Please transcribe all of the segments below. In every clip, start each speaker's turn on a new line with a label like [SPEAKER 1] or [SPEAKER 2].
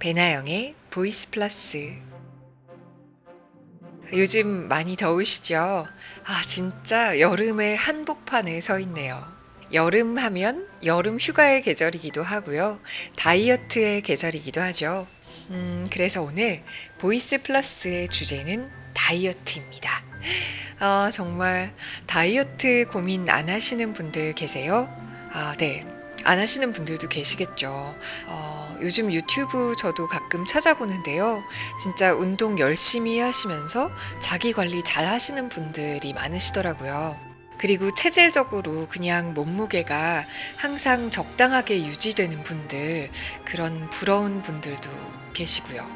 [SPEAKER 1] 배나영의 보이스 플러스 요즘 많이 더우시죠? 아, 진짜 여름의 한복판에 서 있네요. 여름 하면 여름 휴가의 계절이기도 하고요. 다이어트의 계절이기도 하죠. 음, 그래서 오늘 보이스 플러스의 주제는 다이어트입니다. 아, 정말 다이어트 고민 안 하시는 분들 계세요? 아, 네. 안 하시는 분들도 계시겠죠. 어, 요즘 유튜브 저도 가끔 찾아보는데요. 진짜 운동 열심히 하시면서 자기 관리 잘 하시는 분들이 많으시더라고요. 그리고 체질적으로 그냥 몸무게가 항상 적당하게 유지되는 분들, 그런 부러운 분들도 계시고요.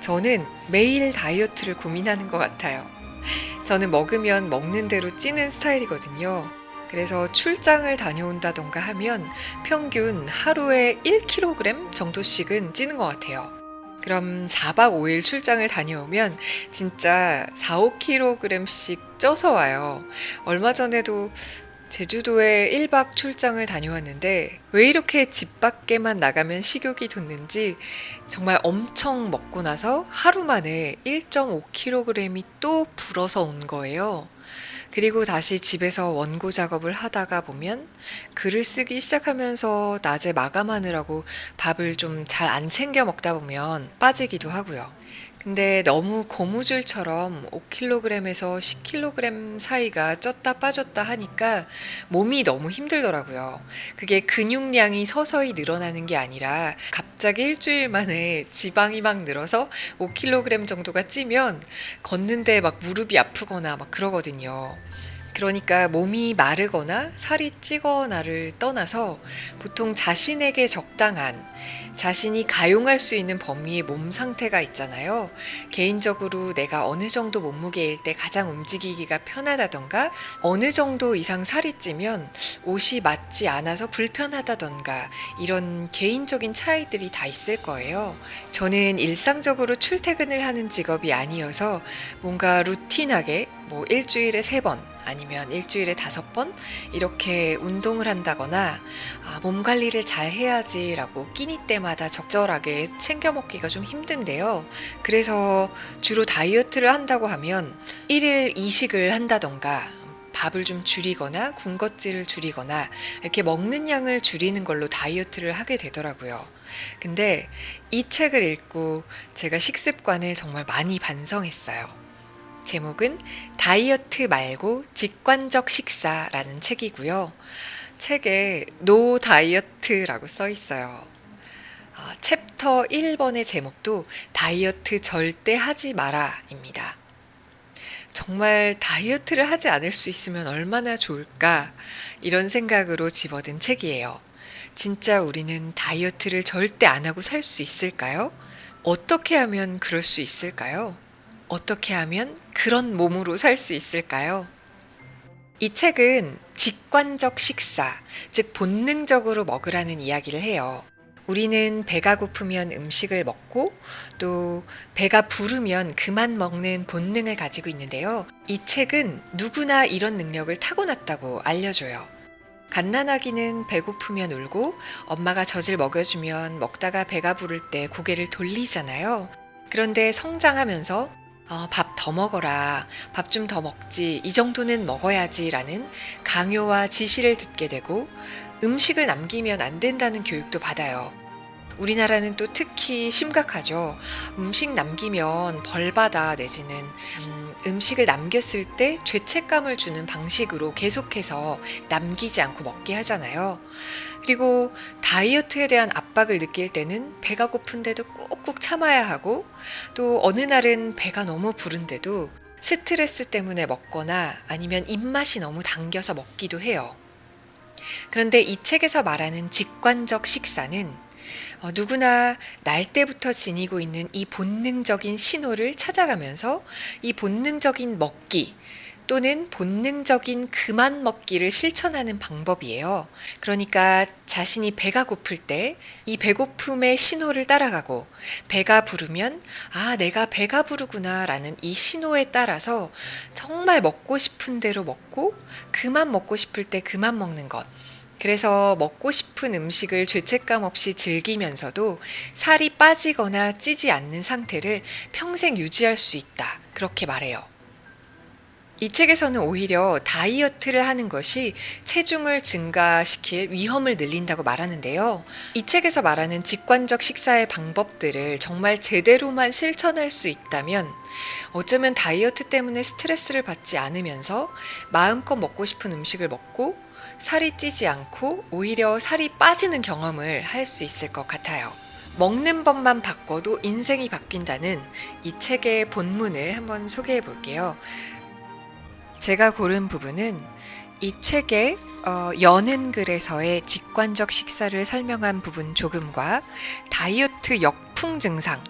[SPEAKER 1] 저는 매일 다이어트를 고민하는 것 같아요. 저는 먹으면 먹는 대로 찌는 스타일이거든요. 그래서 출장을 다녀온다던가 하면 평균 하루에 1kg 정도씩은 찌는 것 같아요. 그럼 4박 5일 출장을 다녀오면 진짜 4, 5kg씩 쪄서 와요. 얼마 전에도 제주도에 1박 출장을 다녀왔는데 왜 이렇게 집 밖에만 나가면 식욕이 돋는지 정말 엄청 먹고 나서 하루 만에 1.5kg이 또 불어서 온 거예요. 그리고 다시 집에서 원고 작업을 하다가 보면 글을 쓰기 시작하면서 낮에 마감하느라고 밥을 좀 잘 안 챙겨 먹다 보면 빠지기도 하고요. 근데 너무 고무줄처럼 5kg에서 10kg 사이가 쪘다 빠졌다 하니까 몸이 너무 힘들더라고요. 그게 근육량이 서서히 늘어나는 게 아니라 갑자기 일주일 만에 지방이 막 늘어서 5kg 정도가 찌면 걷는데 막 무릎이 아프거나 막 그러거든요. 그러니까 몸이 마르거나 살이 찌거나를 떠나서 보통 자신에게 적당한 자신이 가용할 수 있는 범위의 몸 상태가 있잖아요. 개인적으로 내가 어느 정도 몸무게일 때 가장 움직이기가 편하다던가, 어느 정도 이상 살이 찌면 옷이 맞지 않아서 불편하다던가, 이런 개인적인 차이들이 다 있을 거예요. 저는 일상적으로 출퇴근을 하는 직업이 아니어서 뭔가 루틴하게 뭐 일주일에 세 번, 아니면 일주일에 다섯 번 이렇게 운동을 한다거나 아, 몸 관리를 잘 해야지라고 끼니 때마다 적절하게 챙겨 먹기가 좀 힘든데요. 그래서 주로 다이어트를 한다고 하면 일일 이식을 한다던가 밥을 좀 줄이거나 군것질을 줄이거나 이렇게 먹는 양을 줄이는 걸로 다이어트를 하게 되더라고요. 근데 이 책을 읽고 제가 식습관을 정말 많이 반성했어요. 제목은 다이어트 말고 직관적 식사라는 책이고요. 책에 노 다이어트라고 써 있어요. 어, 챕터 1번의 제목도 다이어트 절대 하지 마라입니다. 정말 다이어트를 하지 않을 수 있으면 얼마나 좋을까 이런 생각으로 집어든 책이에요. 진짜 우리는 다이어트를 절대 안 하고 살 수 있을까요? 어떻게 하면 그럴 수 있을까요? 어떻게 하면 그런 몸으로 살 수 있을까요? 이 책은 직관적 식사, 즉 본능적으로 먹으라는 이야기를 해요. 우리는 배가 고프면 음식을 먹고 또 배가 부르면 그만 먹는 본능을 가지고 있는데요. 이 책은 누구나 이런 능력을 타고났다고 알려줘요. 갓난아기는 배고프면 울고 엄마가 젖을 먹여주면 먹다가 배가 부를 때 고개를 돌리잖아요. 그런데 성장하면서 어, 밥더 먹어라. 밥 좀 더 먹지. 이 정도는 먹어야지. 라는 강요와 지시를 듣게 되고 음식을 남기면 안 된다는 교육도 받아요. 우리나라는 또 특히 심각하죠. 음식 남기면 벌받아 내지는 음, 음식을 남겼을 때 죄책감을 주는 방식으로 계속해서 남기지 않고 먹게 하잖아요. 그리고 다이어트에 대한 압박을 느낄 때는 배가 고픈데도 꾹꾹 참아야 하고 또 어느 날은 배가 너무 부른데도 스트레스 때문에 먹거나 아니면 입맛이 너무 당겨서 먹기도 해요. 그런데 이 책에서 말하는 직관적 식사는 어, 누구나 날 때부터 지니고 있는 이 본능적인 신호를 찾아가면서 이 본능적인 먹기, 또는 본능적인 그만 먹기를 실천하는 방법이에요. 그러니까 자신이 배가 고플 때 이 배고픔의 신호를 따라가고 배가 부르면 아, 내가 배가 부르구나 라는 이 신호에 따라서 정말 먹고 싶은 대로 먹고 그만 먹고 싶을 때 그만 먹는 것. 그래서 먹고 싶은 음식을 죄책감 없이 즐기면서도 살이 빠지거나 찌지 않는 상태를 평생 유지할 수 있다. 그렇게 말해요. 이 책에서는 오히려 다이어트를 하는 것이 체중을 증가시킬 위험을 늘린다고 말하는데요. 이 책에서 말하는 직관적 식사의 방법들을 정말 제대로만 실천할 수 있다면 어쩌면 다이어트 때문에 스트레스를 받지 않으면서 마음껏 먹고 싶은 음식을 먹고 살이 찌지 않고 오히려 살이 빠지는 경험을 할 수 있을 것 같아요. 먹는 법만 바꿔도 인생이 바뀐다는 이 책의 본문을 한번 소개해 볼게요. 제가 고른 부분은 이 책의 어, 여는 글에서의 직관적 식사를 설명한 부분 조금과 다이어트 역 풍 증상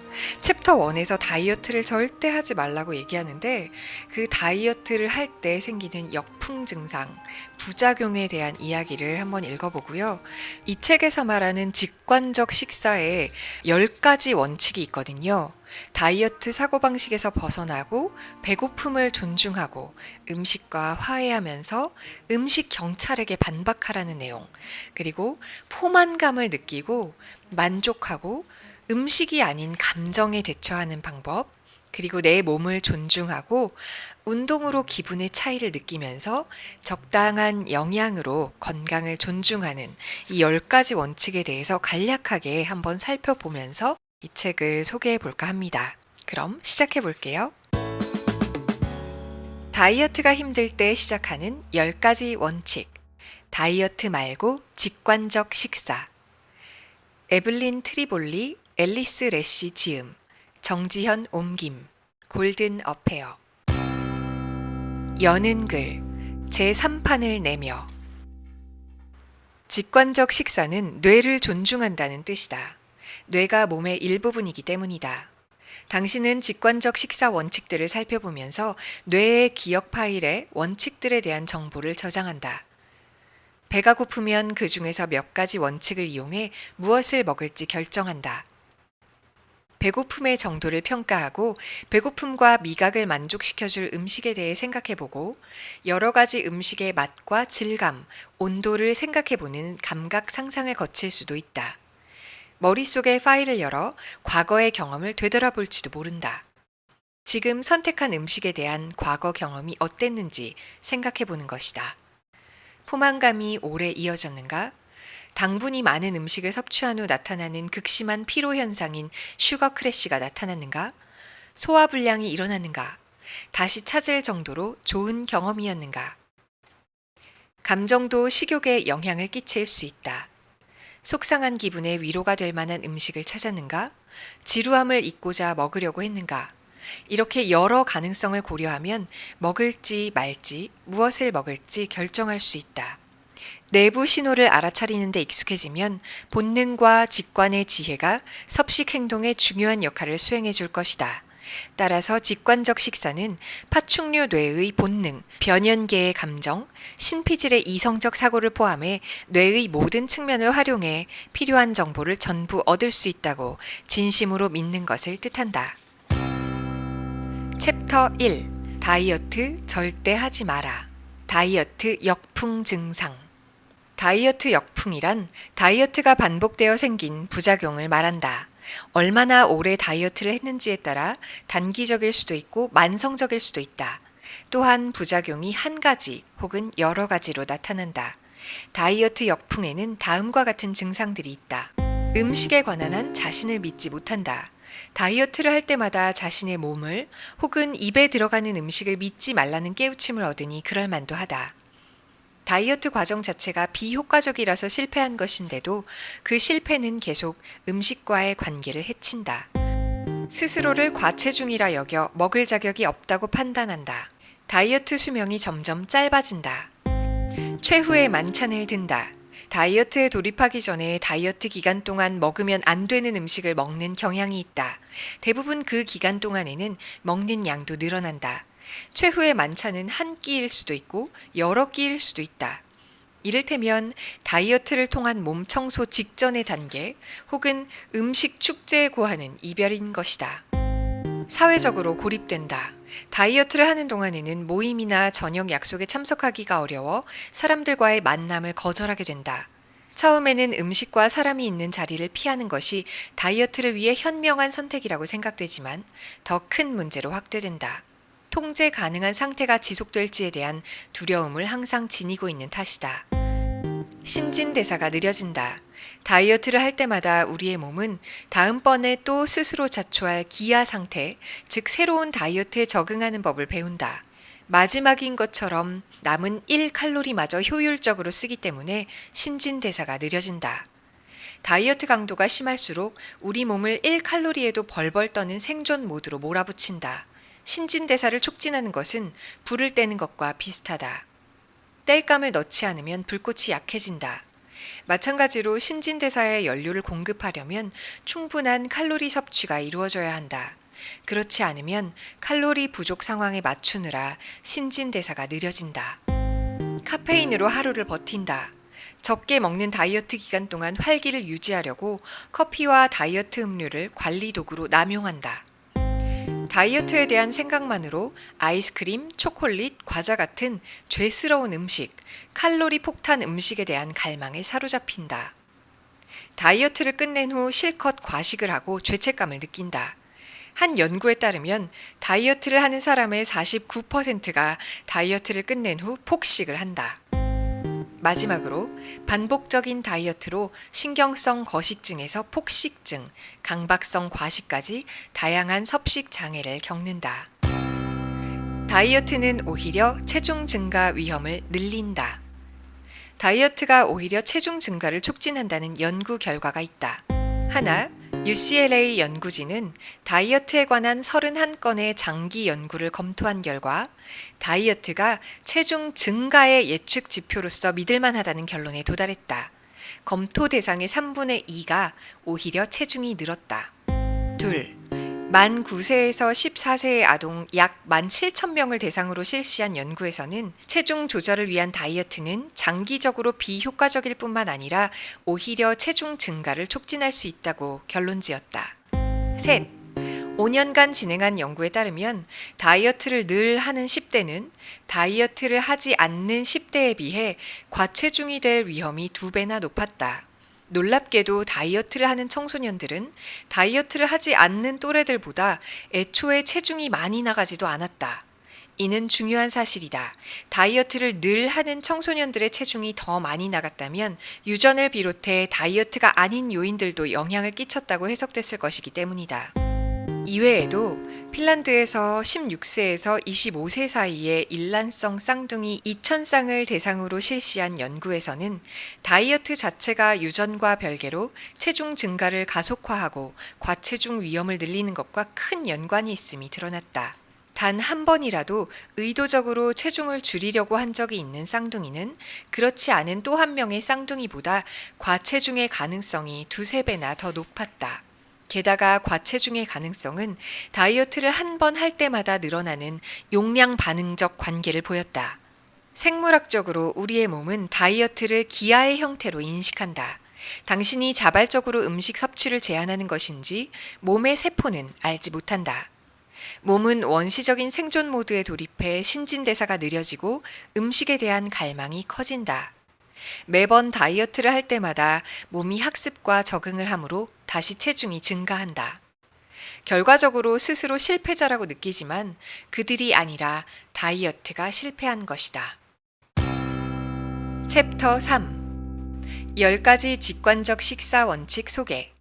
[SPEAKER 1] 챕터 1에서 다이어트를 절대 하지 말라고 얘기하는데 그 다이어트를 할 때 생기는 역풍 증상 부작용에 대한 이야기를 한번 읽어보고요. 이 책에서 말하는 직관적 식사에 10가지 원칙이 있거든요. 다이어트 사고방식에서 벗어나고 배고픔을 존중하고 음식과 화해하면서 음식 경찰에게 반박하라는 내용. 그리고 포만감을 느끼고 만족하고 음식이 아닌 감정에 대처하는 방법. 그리고 내 몸을 존중하고 운동으로 기분의 차이를 느끼면서 적당한 영양으로 건강을 존중하는 이 10가지 원칙에 대해서 간략하게 한번 살펴보면서 이 책을 소개해 볼까 합니다. 그럼 시작해 볼게요. 다이어트가 힘들 때 시작하는 10가지 원칙. 다이어트 말고 직관적 식사. 에블린 트리볼리, 앨리스 레시 지음, 정지현 옮김, 골든 어페어. 여는 글, 제3판을 내며. 직관적 식사는 뇌를 존중한다는 뜻이다. 뇌가 몸의 일부분이기 때문이다. 당신은 직관적 식사 원칙들을 살펴보면서 뇌의 기억 파일에 원칙들에 대한 정보를 저장한다. 배가 고프면 그 중에서 몇 가지 원칙을 이용해 무엇을 먹을지 결정한다. 배고픔의 정도를 평가하고 배고픔과 미각을 만족시켜줄 음식에 대해 생각해보고 여러 가지 음식의 맛과 질감, 온도를 생각해보는 감각 상상을 거칠 수도 있다. 머릿속에 파일을 열어 과거의 경험을 되돌아볼지도 모른다. 지금 선택한 음식에 대한 과거 경험이 어땠는지 생각해 보는 것이다. 포만감이 오래 이어졌는가? 당분이 많은 음식을 섭취한 후 나타나는 극심한 피로 현상인 슈거 크래시가 나타났는가? 소화 불량이 일어났는가? 다시 찾을 정도로 좋은 경험이었는가? 감정도 식욕에 영향을 끼칠 수 있다. 속상한 기분에 위로가 될 만한 음식을 찾았는가? 지루함을 잊고자 먹으려고 했는가? 이렇게 여러 가능성을 고려하면 먹을지 말지 무엇을 먹을지 결정할 수 있다. 내부 신호를 알아차리는 데 익숙해지면 본능과 직관의 지혜가 섭식 행동에 중요한 역할을 수행해 줄 것이다. 따라서 직관적 식사는 파충류 뇌의 본능, 변연계의 감정, 신피질의 이성적 사고를 포함해 뇌의 모든 측면을 활용해 필요한 정보를 전부 얻을 수 있다고 진심으로 믿는 것을 뜻한다. 챕터 1 다이어트 절대 하지 마라. 다이어트 역풍 증상. 다이어트 역풍이란 다이어트가 반복되어 생긴 부작용을 말한다. 얼마나 오래 다이어트를 했는지에 따라 단기적일 수도 있고 만성적일 수도 있다. 또한 부작용이 한 가지 혹은 여러 가지로 나타난다. 다이어트 역풍에는 다음과 같은 증상들이 있다. 음식에 관한 한 자신을 믿지 못한다. 다이어트를 할 때마다 자신의 몸을 혹은 입에 들어가는 음식을 믿지 말라는 깨우침을 얻으니 그럴 만도 하다. 다이어트 과정 자체가 비효과적이라서 실패한 것인데도 그 실패는 계속 음식과의 관계를 해친다. 스스로를 과체중이라 여겨 먹을 자격이 없다고 판단한다. 다이어트 수명이 점점 짧아진다. 최후의 만찬을 든다. 다이어트에 돌입하기 전에 다이어트 기간 동안 먹으면 안 되는 음식을 먹는 경향이 있다. 대부분 그 기간 동안에는 먹는 양도 늘어난다. 최후의 만찬은 한 끼일 수도 있고 여러 끼일 수도 있다. 이를테면 다이어트를 통한 몸 청소 직전의 단계 혹은 음식 축제에 고하는 이별인 것이다. 사회적으로 고립된다. 다이어트를 하는 동안에는 모임이나 저녁 약속에 참석하기가 어려워 사람들과의 만남을 거절하게 된다. 처음에는 음식과 사람이 있는 자리를 피하는 것이 다이어트를 위해 현명한 선택이라고 생각되지만 더 큰 문제로 확대된다. 통제 가능한 상태가 지속될지에 대한 두려움을 항상 지니고 있는 탓이다. 신진 대사가 느려진다. 다이어트를 할 때마다 우리의 몸은 다음번에 또 스스로 자초할 기아 상태, 즉 새로운 다이어트에 적응하는 법을 배운다. 마지막인 것처럼 남은 1칼로리마저 효율적으로 쓰기 때문에 신진대사가 느려진다. 다이어트 강도가 심할수록 우리 몸을 1칼로리에도 벌벌 떠는 생존 모드로 몰아붙인다. 신진대사를 촉진하는 것은 불을 떼는 것과 비슷하다. 땔감을 넣지 않으면 불꽃이 약해진다. 마찬가지로 신진대사에 연료를 공급하려면 충분한 칼로리 섭취가 이루어져야 한다. 그렇지 않으면 칼로리 부족 상황에 맞추느라 신진대사가 느려진다. 카페인으로 하루를 버틴다. 적게 먹는 다이어트 기간 동안 활기를 유지하려고 커피와 다이어트 음료를 관리 도구로 남용한다. 다이어트에 대한 생각만으로 아이스크림, 초콜릿, 과자 같은 죄스러운 음식, 칼로리 폭탄 음식에 대한 갈망에 사로잡힌다. 다이어트를 끝낸 후 실컷 과식을 하고 죄책감을 느낀다. 한 연구에 따르면 다이어트를 하는 사람의 49%가 다이어트를 끝낸 후 폭식을 한다. 마지막으로 반복적인 다이어트로 신경성 거식증에서 폭식증, 강박성 과식까지 다양한 섭식 장애를 겪는다. 다이어트는 오히려 체중 증가 위험을 늘린다. 다이어트가 오히려 체중 증가를 촉진한다는 연구 결과가 있다. 하나, UCLA 연구진은 다이어트에 관한 31건의 장기 연구를 검토한 결과 다이어트가 체중 증가의 예측 지표로서 믿을만 하다는 결론에 도달했다. 검토 대상의 3분의 2가 오히려 체중이 늘었다. 둘, 만 9세에서 14세의 아동 약 17,000명을 대상으로 실시한 연구에서는 체중 조절을 위한 다이어트는 장기적으로 비효과적일 뿐만 아니라 오히려 체중 증가를 촉진할 수 있다고 결론 지었다. 셋. 5년간 진행한 연구에 따르면 다이어트를 늘 하는 10대는 다이어트를 하지 않는 10대에 비해 과체중이 될 위험이 두 배나 높았다. 놀랍게도 다이어트를 하는 청소년들은 다이어트를 하지 않는 또래들보다 애초에 체중이 많이 나가지도 않았다. 이는 중요한 사실이다. 다이어트를 늘 하는 청소년들의 체중이 더 많이 나갔다면 유전을 비롯해 다이어트가 아닌 요인들도 영향을 끼쳤다고 해석됐을 것이기 때문이다. 이외에도 핀란드에서 16세에서 25세 사이의 일란성 쌍둥이 2,000쌍을 대상으로 실시한 연구에서는 다이어트 자체가 유전과 별개로 체중 증가를 가속화하고 과체중 위험을 늘리는 것과 큰 연관이 있음이 드러났다. 단 한 번이라도 의도적으로 체중을 줄이려고 한 적이 있는 쌍둥이는 그렇지 않은 또 한 명의 쌍둥이보다 과체중의 가능성이 두세 배나 더 높았다. 게다가 과체중의 가능성은 다이어트를 한 번 할 때마다 늘어나는 용량 반응적 관계를 보였다. 생물학적으로 우리의 몸은 다이어트를 기아의 형태로 인식한다. 당신이 자발적으로 음식 섭취를 제한하는 것인지 몸의 세포는 알지 못한다. 몸은 원시적인 생존 모드에 돌입해 신진대사가 느려지고 음식에 대한 갈망이 커진다. 매번 다이어트를 할 때마다 몸이 학습과 적응을 하므로 다시 체중이 증가한다. 결과적으로 스스로 실패자라고 느끼지만 그들이 아니라 다이어트가 실패한 것이다. 챕터 3 10가지 직관적 식사 원칙 소개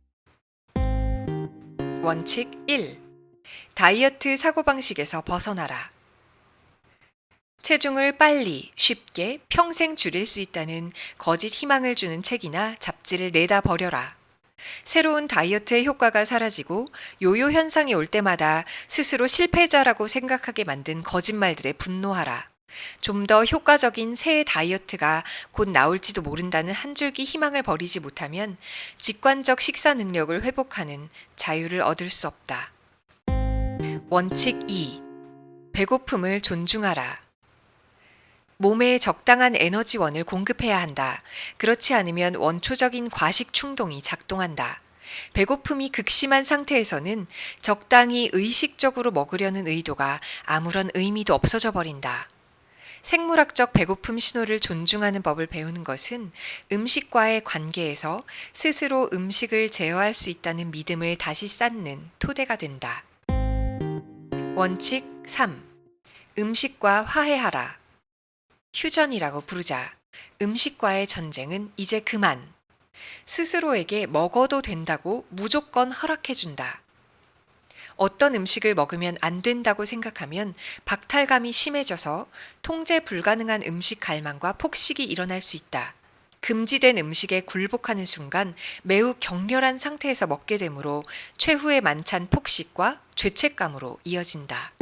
[SPEAKER 1] 원칙 1 다이어트 사고방식에서 벗어나라. 체중을 빨리, 쉽게, 평생 줄일 수 있다는 거짓 희망을 주는 책이나 잡지를 내다 버려라. 새로운 다이어트의 효과가 사라지고 요요 현상이 올 때마다 스스로 실패자라고 생각하게 만든 거짓말들에 분노하라. 좀 더 효과적인 새 다이어트가 곧 나올지도 모른다는 한 줄기 희망을 버리지 못하면 직관적 식사 능력을 회복하는 자유를 얻을 수 없다. 원칙 2. 배고픔을 존중하라. 몸에 적당한 에너지원을 공급해야 한다. 그렇지 않으면 원초적인 과식 충동이 작동한다. 배고픔이 극심한 상태에서는 적당히 의식적으로 먹으려는 의도가 아무런 의미도 없어져 버린다. 생물학적 배고픔 신호를 존중하는 법을 배우는 것은 음식과의 관계에서 스스로 음식을 제어할 수 있다는 믿음을 다시 쌓는 토대가 된다. 원칙 3. 음식과 화해하라. 휴전이라고 부르자. 음식과의 전쟁은 이제 그만. 스스로에게 먹어도 된다고 무조건 허락해준다. 어떤 음식을 먹으면 안 된다고 생각하면 박탈감이 심해져서 통제 불가능한 음식 갈망과 폭식이 일어날 수 있다. 금지된 음식에 굴복하는 순간 매우 격렬한 상태에서 먹게 되므로 최후의 만찬 폭식과 죄책감으로 이어진다.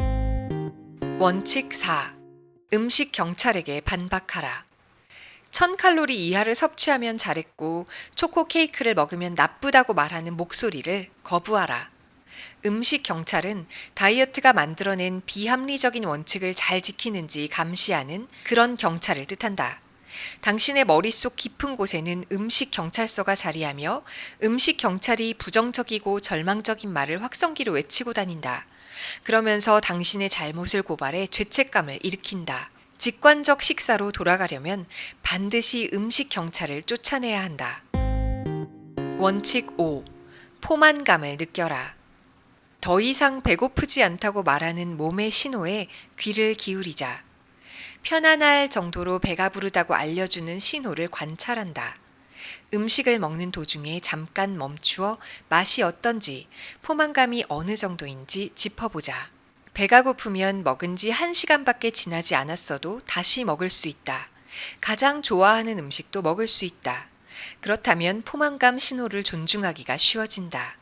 [SPEAKER 1] 원칙 4. 음식 경찰에게 반박하라. 1000칼로리 이하를 섭취하면 잘했고 초코 케이크를 먹으면 나쁘다고 말하는 목소리를 거부하라. 음식 경찰은 다이어트가 만들어낸 비합리적인 원칙을 잘 지키는지 감시하는 그런 경찰을 뜻한다. 당신의 머릿속 깊은 곳에는 음식 경찰서가 자리하며 음식 경찰이 부정적이고 절망적인 말을 확성기로 외치고 다닌다. 그러면서 당신의 잘못을 고발해 죄책감을 일으킨다. 직관적 식사로 돌아가려면 반드시 음식 경찰을 쫓아내야 한다. 원칙 5. 포만감을 느껴라. 더 이상 배고프지 않다고 말하는 몸의 신호에 귀를 기울이자. 편안할 정도로 배가 부르다고 알려주는 신호를 관찰한다. 음식을 먹는 도중에 잠깐 멈추어 맛이 어떤지, 포만감이 어느 정도인지 짚어보자. 배가 고프면 먹은 지 1시간밖에 지나지 않았어도 다시 먹을 수 있다. 가장 좋아하는 음식도 먹을 수 있다. 그렇다면 포만감 신호를 존중하기가 쉬워진다.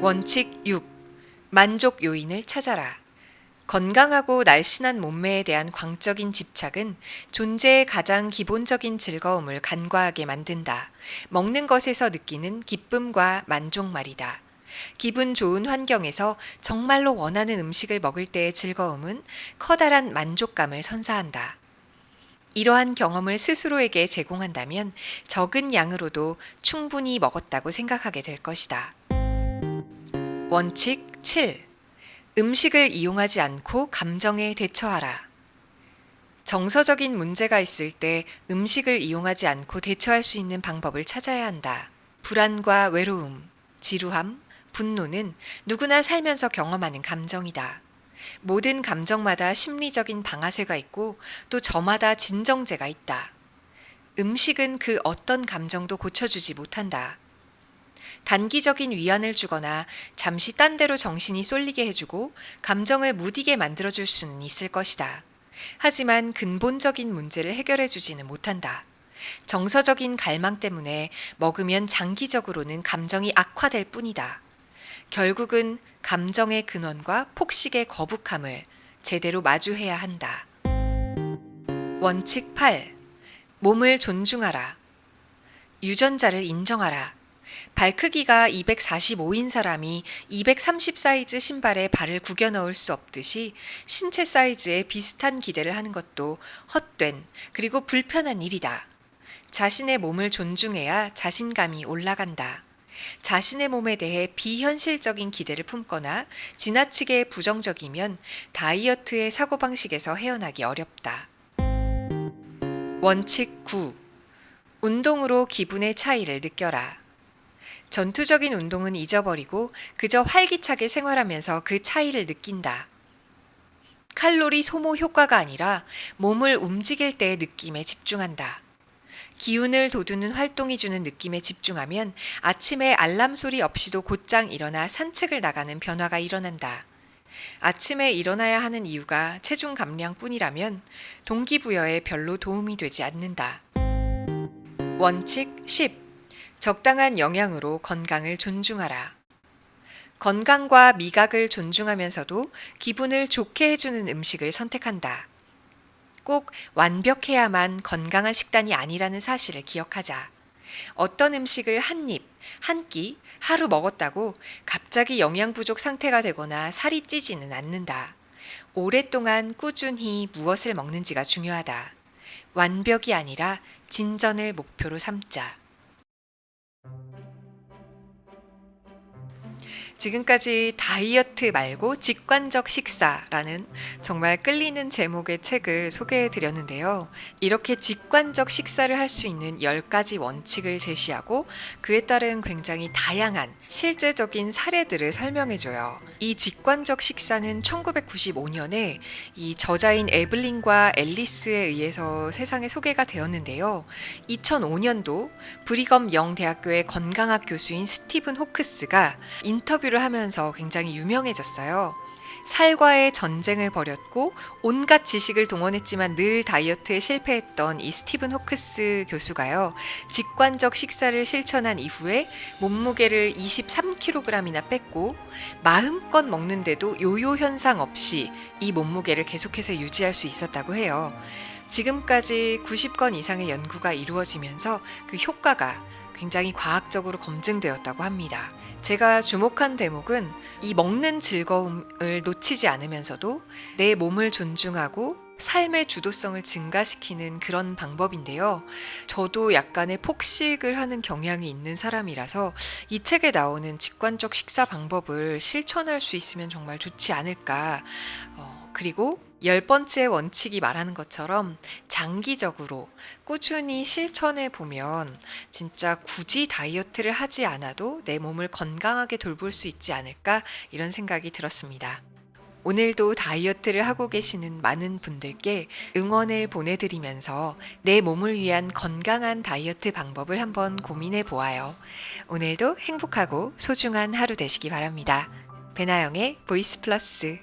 [SPEAKER 1] 원칙 6. 만족 요인을 찾아라. 건강하고 날씬한 몸매에 대한 광적인 집착은 존재의 가장 기본적인 즐거움을 간과하게 만든다. 먹는 것에서 느끼는 기쁨과 만족 말이다. 기분 좋은 환경에서 정말로 원하는 음식을 먹을 때의 즐거움은 커다란 만족감을 선사한다. 이러한 경험을 스스로에게 제공한다면 적은 양으로도 충분히 먹었다고 생각하게 될 것이다. 원칙 7. 음식을 이용하지 않고 감정에 대처하라. 정서적인 문제가 있을 때 음식을 이용하지 않고 대처할 수 있는 방법을 찾아야 한다. 불안과 외로움, 지루함, 분노는 누구나 살면서 경험하는 감정이다. 모든 감정마다 심리적인 방아쇠가 있고 또 저마다 진정제가 있다. 음식은 그 어떤 감정도 고쳐주지 못한다. 단기적인 위안을 주거나 잠시 딴 데로 정신이 쏠리게 해주고 감정을 무디게 만들어줄 수는 있을 것이다. 하지만 근본적인 문제를 해결해 주지는 못한다. 정서적인 갈망 때문에 먹으면 장기적으로는 감정이 악화될 뿐이다. 결국은 감정의 근원과 폭식의 거북함을 제대로 마주해야 한다. 원칙 8. 몸을 존중하라. 유전자를 인정하라. 발 크기가 245인 사람이 230 사이즈 신발에 발을 구겨 넣을 수 없듯이 신체 사이즈에 비슷한 기대를 하는 것도 헛된 그리고 불편한 일이다. 자신의 몸을 존중해야 자신감이 올라간다. 자신의 몸에 대해 비현실적인 기대를 품거나 지나치게 부정적이면 다이어트의 사고방식에서 헤어나기 어렵다. 원칙 9. 운동으로 기분의 차이를 느껴라. 전투적인 운동은 잊어버리고 그저 활기차게 생활하면서 그 차이를 느낀다. 칼로리 소모 효과가 아니라 몸을 움직일 때의 느낌에 집중한다. 기운을 돋우는 활동이 주는 느낌에 집중하면 아침에 알람 소리 없이도 곧장 일어나 산책을 나가는 변화가 일어난다. 아침에 일어나야 하는 이유가 체중 감량 뿐이라면 동기부여에 별로 도움이 되지 않는다. 원칙 10. 적당한 영양으로 건강을 존중하라. 건강과 미각을 존중하면서도 기분을 좋게 해주는 음식을 선택한다. 꼭 완벽해야만 건강한 식단이 아니라는 사실을 기억하자. 어떤 음식을 한 입, 한 끼, 하루 먹었다고 갑자기 영양 부족 상태가 되거나 살이 찌지는 않는다. 오랫동안 꾸준히 무엇을 먹는지가 중요하다. 완벽이 아니라 진전을 목표로 삼자. 지금까지 다이어트 말고 직관적 식사라는 정말 끌리는 제목의 책을 소개해 드렸는데요. 이렇게 직관적 식사를 할 수 있는 10가지 원칙을 제시하고 그에 따른 굉장히 다양한 실제적인 사례들을 설명해 줘요. 이 직관적 식사는 1995년에 이 저자인 에블린과 앨리스에 의해서 세상에 소개가 되었는데요. 2005년도 브리검 영 대학교의 건강학 교수인 스티븐 호크스가 인터뷰를 하면서 굉장히 유명해졌어요. 살과의 전쟁을 벌였고 온갖 지식을 동원했지만 늘 다이어트에 실패했던 이 스티븐 호크스 교수가요. 직관적 식사를 실천한 이후에 몸무게를 23kg이나 뺐고 마음껏 먹는데도 요요 현상 없이 이 몸무게를 계속해서 유지할 수 있었다고 해요. 지금까지 90건 이상의 연구가 이루어지면서 그 효과가 굉장히 과학적으로 검증되었다고 합니다. 제가 주목한 대목은 이 먹는 즐거움을 놓치지 않으면서도 내 몸을 존중하고 삶의 주도성을 증가시키는 그런 방법인데요. 저도 약간의 폭식을 하는 경향이 있는 사람이라서 이 책에 나오는 직관적 식사 방법을 실천할 수 있으면 정말 좋지 않을까. 어, 그리고 열 번째 원칙이 말하는 것처럼 장기적으로 꾸준히 실천해 보면 진짜 굳이 다이어트를 하지 않아도 내 몸을 건강하게 돌볼 수 있지 않을까 이런 생각이 들었습니다. 오늘도 다이어트를 하고 계시는 많은 분들께 응원을 보내드리면서 내 몸을 위한 건강한 다이어트 방법을 한번 고민해 보아요. 오늘도 행복하고 소중한 하루 되시기 바랍니다. 배나영의 보이스 플러스